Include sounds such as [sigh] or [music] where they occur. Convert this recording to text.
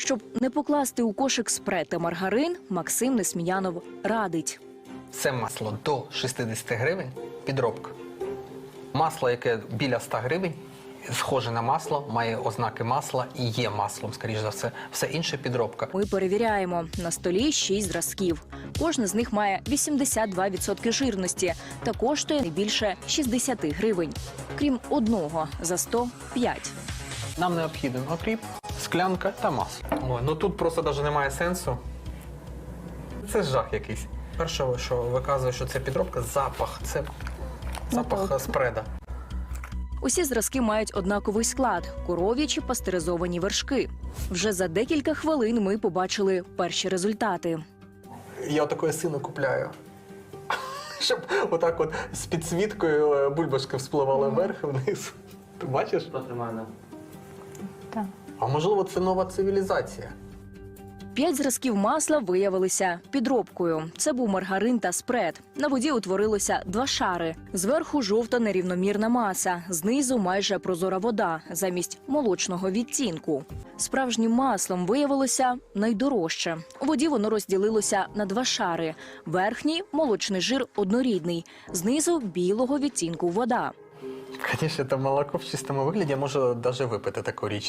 Щоб не покласти у кошик спред та маргарин, Максим Несміянов радить. Це масло до 60 гривень підробка. Масло, яке біля 100 гривень, схоже на масло, має ознаки масла і є маслом, скоріш за все. Все інше підробка. Ми перевіряємо на столі шість зразків. Кожен з них має 82% жирності та коштує не більше 60 гривень, крім одного за 105. Нам необхіден окріп, склянка та масло. Ой, ну тут просто навіть немає сенсу. Це жах якийсь. Перше, що виказує, що це підробка, запах. Це запах е, спреда. Усі зразки мають однаковий склад коров'ячі пастеризовані вершки. Вже за декілька хвилин ми побачили перші результати. Я отакої сину купляю. [laughs] Щоб отак от з підсвіткою е, бульбашки вспливала вверх і вниз. Ти бачиш? Так. А можливо, це нова цивілізація. П'ять зразків масла виявилися підробкою. Це був маргарин та спред. На воді утворилося два шари. Зверху жовта нерівномірна маса, знизу майже прозора вода замість молочного відтінку. Справжнім маслом виявилося найдорожче. У воді воно розділилося на два шари. Верхній молочний жир однорідний, знизу білого відтінку вода. Звісно, це молоко в чистому вигляді може навіть випити таку річ.